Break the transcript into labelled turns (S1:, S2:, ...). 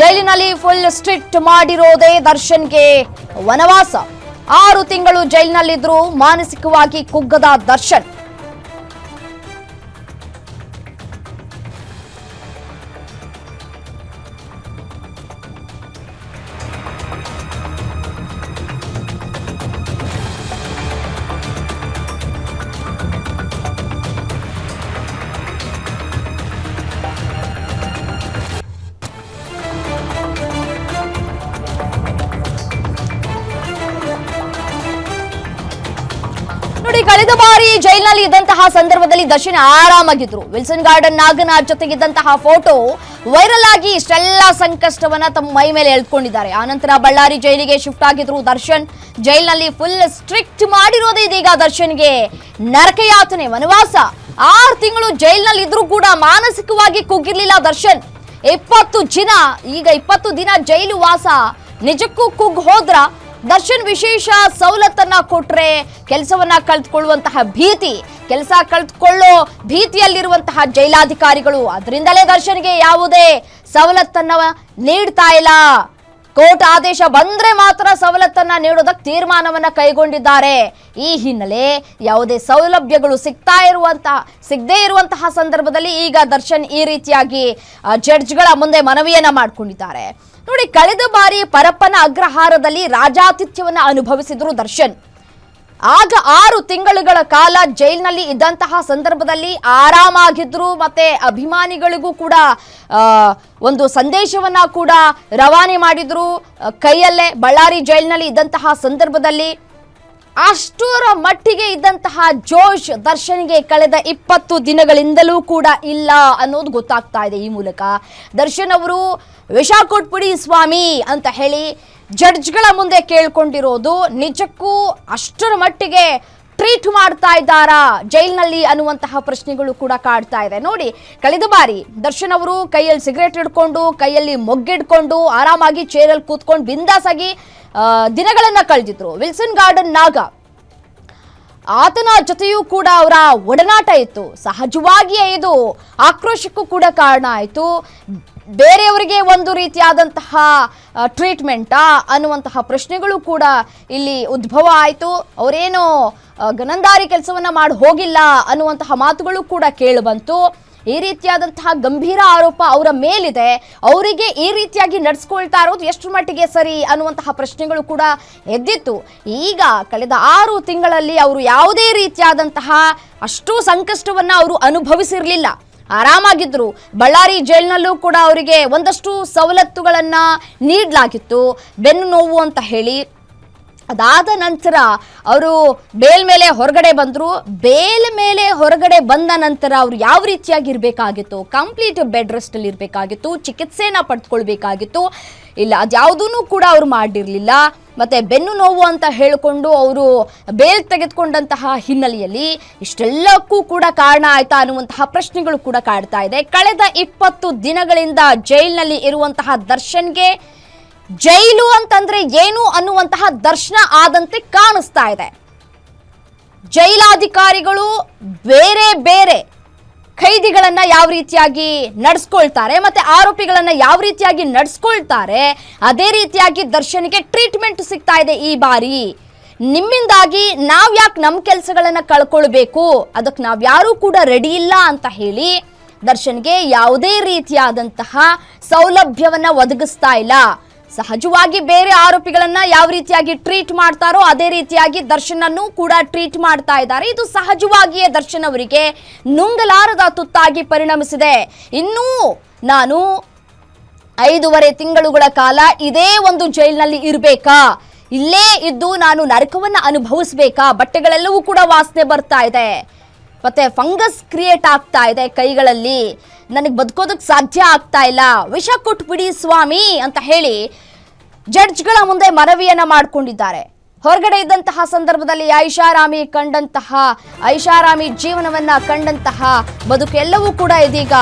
S1: ಜೈಲಿನಲ್ಲಿ full strict ಮಾಡಿರೋದೇ ದರ್ಶನ್ಗೆ ವನವಾಸ. ಆರು ತಿಂಗಳು ಜೈಲಿನಲ್ಲಿದ್ರು ಮಾನಸಿಕವಾಗಿ ಕುಗ್ಗದ ದರ್ಶನ್. ನೋಡಿ, ಕಳೆದ ಬಾರಿ ಜೈಲಿನಲ್ಲಿ ಇದ್ದಂತಹ ಸಂದರ್ಭದಲ್ಲಿ ದರ್ಶನ್ ಆರಾಮಾಗಿದ್ರು. ವಿಲ್ಸನ್ ಗಾರ್ಡನ್ ನಾಗನಾಥ್ ಜೊತೆಗಿದ್ದಂತಹ ಫೋಟೋ ವೈರಲ್ ಆಗಿ ಇಷ್ಟೆಲ್ಲ ಸಂಕಷ್ಟವನ್ನ ತಮ್ಮ ಮೈ ಮೇಲೆ ಎಳ್ಕೊಂಡಿದ್ದಾರೆ. ಆನಂತರ ಬಳ್ಳಾರಿ ಜೈಲಿಗೆ ಶಿಫ್ಟ್ ಆಗಿದ್ರು ದರ್ಶನ್. ಜೈಲಿನಲ್ಲಿ ಫುಲ್ ಸ್ಟ್ರಿಕ್ಟ್ ಮಾಡಿರೋದೇ ಇದೀಗ ದರ್ಶನ್ಗೆ ನರಕಯಾತನೆ, ವನವಾಸ. ಆರು ತಿಂಗಳು ಜೈಲ್ನಲ್ಲಿ ಇದ್ರೂ ಕೂಡ ಮಾನಸಿಕವಾಗಿ ಕುಗ್ಗಿರ್ಲಿಲ್ಲ ದರ್ಶನ್. ಇಪ್ಪತ್ತು ದಿನ ಈಗ ಇಪ್ಪತ್ತು ದಿನ ಜೈಲು ವಾಸ. ನಿಜಕ್ಕೂ ಕುಗ್ ಹೋದ್ರ? ದರ್ಶನ್ ವಿಶೇಷ ಸವಲತ್ತನ್ನ ಕೊಟ್ರೆ ಕೆಲಸವನ್ನ ಕಳೆದುಕೊಳ್ಳುವಂತಹ ಭೀತಿ, ಕೆಲಸ ಕಳೆದುಕೊಳ್ಳೋ ಭೀತಿಯಲ್ಲಿರುವಂತಹ ಜೈಲಾಧಿಕಾರಿಗಳು. ಅದರಿಂದಲೇ ದರ್ಶನ್ಗೆ ಯಾವುದೇ ಸವಲತ್ತನ್ನ ನೀಡ್ತಾ ಇಲ್ಲ. ಕೋರ್ಟ್ ಆದೇಶ ಬಂದ್ರೆ ಮಾತ್ರ ಸವಲತ್ತನ್ನ ನೀಡೋದಕ್ಕೆ ತೀರ್ಮಾನವನ್ನ ಕೈಗೊಂಡಿದ್ದಾರೆ. ಈ ಹಿನ್ನೆಲೆ ಯಾವುದೇ ಸೌಲಭ್ಯಗಳು ಸಿಗ್ತಾ ಇರುವಂತಹ ಸಿಗದೇ ಇರುವಂತಹ ಸಂದರ್ಭದಲ್ಲಿ ಈಗ ದರ್ಶನ್ ಈ ರೀತಿಯಾಗಿ ಜಡ್ಜ್ಗಳ ಮುಂದೆ ಮನವಿಯನ್ನ ಮಾಡಿಕೊಂಡಿದ್ದಾರೆ. ನೋಡಿ, ಕಳೆದ ಬಾರಿ ಪರಪ್ಪನ ಅಗ್ರಹಾರದಲ್ಲಿ ರಾಜಾತಿಥ್ಯವನ್ನ ಅನುಭವಿಸಿದ್ರು ದರ್ಶನ್. ಆಗ ಆರು ತಿಂಗಳುಗಳ ಕಾಲ ಜೈಲಿನಲ್ಲಿ ಇದ್ದಂತಹ ಸಂದರ್ಭದಲ್ಲಿ ಆರಾಮಾಗಿದ್ರು, ಮತ್ತೆ ಅಭಿಮಾನಿಗಳಿಗೂ ಕೂಡ ಒಂದು ಸಂದೇಶವನ್ನ ಕೂಡ ರವಾನೆ ಮಾಡಿದ್ರು. ಕೈಯಲ್ಲೇ ಬಳ್ಳಾರಿ ಜೈಲಿನಲ್ಲಿ ಇದ್ದಂತಹ ಸಂದರ್ಭದಲ್ಲಿ ಅಷ್ಟರ ಮಟ್ಟಿಗೆ ಇದ್ದಂತಹ ಜೋಶ್ ದರ್ಶನ್ಗೆ ಕಳೆದ ಇಪ್ಪತ್ತು ದಿನಗಳಿಂದಲೂ ಕೂಡ ಇಲ್ಲ ಅನ್ನೋದು ಗೊತ್ತಾಗ್ತಾ ಇದೆ ಈ ಮೂಲಕ. ದರ್ಶನ್ ಅವರು, ವಿಷ ಸ್ವಾಮಿ ಅಂತ ಹೇಳಿ ಜಡ್ಜ್ಗಳ ಮುಂದೆ ಕೇಳ್ಕೊಂಡಿರೋದು. ನಿಜಕ್ಕೂ ಅಷ್ಟರ ಮಟ್ಟಿಗೆ ಟ್ರೀಟ್ ಮಾಡ್ತಾ ಇದ್ದಾರಾ? ಜೈಲ್ನಲ್ಲಿ ಅನ್ನುವಂತಹ ಪ್ರಶ್ನೆಗಳು ಕೂಡ ಕಾಡ್ತಾ ಇದೆ. ನೋಡಿ, ಕಳೆದ ಬಾರಿ ದರ್ಶನ್ ಅವರು ಕೈಯಲ್ಲಿ ಸಿಗರೇಟ್ ಹಿಡ್ಕೊಂಡು, ಕೈಯಲ್ಲಿ ಮೊಗ್ಗಿಡ್ಕೊಂಡು, ಆರಾಮಾಗಿ ಚೇರಲ್ಲಿ ಕೂತ್ಕೊಂಡು ಬಿಂದಾಸಾಗಿ ದಿನಗಳನ್ನು ಕಳೆದಿದ್ರು. ವಿಲ್ಸನ್ ಗಾರ್ಡನ್ ನಾಗ ಆತನ ಜೊತೆಯೂ ಕೂಡ ಅವರ ಒಡನಾಟ ಇತ್ತು. ಸಹಜವಾಗಿಯೇ ಇದು ಆಕ್ರೋಶಕ್ಕೂ ಕೂಡ ಕಾರಣ ಆಯಿತು. ಬೇರೆಯವರಿಗೆ ಒಂದು ರೀತಿಯಾದಂತಹ ಟ್ರೀಟ್ಮೆಂಟಾ ಅನ್ನುವಂತಹ ಪ್ರಶ್ನೆಗಳು ಕೂಡ ಇಲ್ಲಿ ಉದ್ಭವ ಆಯಿತು. ಅವರೇನು ಗನಂದಾರಿ ಕೆಲಸವನ್ನು ಮಾಡಿ ಹೋಗಿಲ್ಲ ಅನ್ನುವಂತಹ ಮಾತುಗಳು ಕೂಡ ಕೇಳಿಬಂತು ಈ ರೀತಿಯಾದಂತಹ ಗಂಭೀರ ಆರೋಪ ಅವರ ಮೇಲಿದೆ. ಅವರಿಗೆ ಈ ರೀತಿಯಾಗಿ ನಡೆಸ್ಕೊಳ್ತಾ ಇರೋದು ಎಷ್ಟು ಮಟ್ಟಿಗೆ ಸರಿ ಅನ್ನುವಂತಹ ಪ್ರಶ್ನೆಗಳು ಕೂಡ ಎದ್ದಿತ್ತು. ಈಗ ಕಳೆದ ಆರು ತಿಂಗಳಲ್ಲಿ ಅವರು ಯಾವುದೇ ರೀತಿಯಾದಂತಹ ಅಷ್ಟು ಸಂಕಷ್ಟವನ್ನು ಅವರು ಅನುಭವಿಸಿರಲಿಲ್ಲ. ಆರಾಮಾಗಿದ್ರು. ಬಳ್ಳಾರಿ ಜೈಲಿನಲ್ಲೂ ಕೂಡ ಅವರಿಗೆ ಒಂದಷ್ಟು ಸವಲತ್ತುಗಳನ್ನು ನೀಡಲಾಗಿತ್ತು. ಬೆನ್ನು ನೋವು ಅಂತ ಹೇಳಿ. ಅದಾದ ನಂತರ ಅವರು ಬೇಲ್ ಮೇಲೆ ಹೊರಗಡೆ ಬಂದರು. ಬೇಲ್ ಮೇಲೆ ಹೊರಗಡೆ ಬಂದ ನಂತರ ಅವರು ಯಾವ ರೀತಿಯಾಗಿ ಇರಬೇಕಾಗಿತ್ತು? ಕಂಪ್ಲೀಟ್ ಬೆಡ್ ರೆಸ್ಟಲ್ಲಿ ಇರಬೇಕಾಗಿತ್ತು. ಚಿಕಿತ್ಸೆನ ಪಡೆದುಕೊಳ್ಬೇಕಾಗಿತ್ತು ಇಲ್ಲ ಅದ್ಯಾವುದೂ ಕೂಡ ಅವರು ಮಾಡಿರಲಿಲ್ಲ. ಮತ್ತೆ ಬೆನ್ನು ನೋವು ಅಂತ ಹೇಳಿಕೊಂಡು ಅವರು ಬೇಲ್ ತೆಗೆದುಕೊಂಡಂತಹ ಹಿನ್ನೆಲೆಯಲ್ಲಿ ಇಷ್ಟೆಲ್ಲಕ್ಕೂ ಕೂಡ ಕಾರಣ ಆಯ್ತಾ ಅನ್ನುವಂತಹ ಪ್ರಶ್ನೆಗಳು ಕೂಡ ಕಾಡ್ತಾ ಇದೆ. ಕಳೆದ ಇಪ್ಪತ್ತು ದಿನಗಳಿಂದ ಜೈಲಿನಲ್ಲಿ ಇರುವಂತಹ ದರ್ಶನ್ಗೆ ಜೈಲು ಅಂತಂದ್ರೆ ಏನು ಅನ್ನುವಂತಹ ದರ್ಶನ ಆದಂತೆ ಕಾಣಿಸ್ತಾ ಇದೆ. ಜೈಲಾಧಿಕಾರಿಗಳು ಬೇರೆ ಬೇರೆ ಖೈದಿಗಳನ್ನ ಯಾವ ರೀತಿಯಾಗಿ ನಡೆಸ್ಕೊಳ್ತಾರೆ ಮತ್ತೆ ಆರೋಪಿಗಳನ್ನ ಯಾವ ರೀತಿಯಾಗಿ ನಡೆಸ್ಕೊಳ್ತಾರೆ, ಅದೇ ರೀತಿಯಾಗಿ ದರ್ಶನಿಗೆ ಟ್ರೀಟ್ಮೆಂಟ್ ಸಿಗ್ತಾ ಇದೆ ಈ ಬಾರಿ. ನಿಮ್ಮಿಂದಾಗಿ ನಾವ್ ಯಾಕೆ ನಮ್ಮ ಕೆಲಸಗಳನ್ನ ಕಳ್ಕೊಳ್ಬೇಕು? ಅದಕ್ಕೆ ನಾವು ಯಾರೂ ಕೂಡ ರೆಡಿ ಇಲ್ಲ ಅಂತ ಹೇಳಿ ದರ್ಶನ್ಗೆ ಯಾವುದೇ ರೀತಿಯಾದಂತಹ ಸೌಲಭ್ಯವನ್ನ ಒದಗಿಸ್ತಾ ಇಲ್ಲ. ಸಹಜವಾಗಿ ಬೇರೆ ಆರೋಪಿಗಳನ್ನ ಯಾವ ರೀತಿಯಾಗಿ ಟ್ರೀಟ್ ಮಾಡ್ತಾರೋ ಅದೇ ರೀತಿಯಾಗಿ ದರ್ಶನನ್ನು ಕೂಡ ಟ್ರೀಟ್ ಮಾಡ್ತಾ ಇದ್ದಾರೆ. ಇದು ಸಹಜವಾಗಿಯೇ ದರ್ಶನ್ ಅವರಿಗೆ ನುಂಗಲಾರದ ತುತ್ತಾಗಿ ಪರಿಣಮಿಸಿದೆ. ಇನ್ನೂ ನಾನು ಐದೂವರೆ ತಿಂಗಳುಗಳ ಕಾಲ ಇದೇ ಒಂದು ಜೈಲಿನಲ್ಲಿ ಇರಬೇಕಾ? ಇಲ್ಲೇ ಇದ್ದು ನಾನು ನರಕವನ್ನು ಅನುಭವಿಸ್ಬೇಕಾ? ಬಟ್ಟೆಗಳೆಲ್ಲವೂ ಕೂಡ ವಾಸನೆ ಬರ್ತಾ ಇದೆ. ಮತ್ತೆ ಫಂಗಸ್ ಕ್ರಿಯೇಟ್ ಆಗ್ತಾ ಇದೆ ಕೈಗಳಲ್ಲಿ. ನನಗೆ ಬದುಕೋದಕ್ಕೆ ಸಾಧ್ಯ ಆಗ್ತಾ ಇಲ್ಲ. ವಿಷ ಕೊಟ್ಬಿಡಿ ಸ್ವಾಮಿ ಅಂತ ಹೇಳಿ ಜಡ್ಜ್ಗಳ ಮುಂದೆ ಮನವಿಯನ್ನ ಮಾಡಿಕೊಂಡಿದ್ದಾರೆ. ಹೊರಗಡೆ ಇದ್ದಂತಹ ಸಂದರ್ಭದಲ್ಲಿ ಐಷಾರಾಮಿ ಕಂಡಂತಹ, ಐಷಾರಾಮಿ ಜೀವನವನ್ನ ಕಂಡಂತಹ ಬದುಕೆಲ್ಲವೂ ಕೂಡ ಇದೀಗ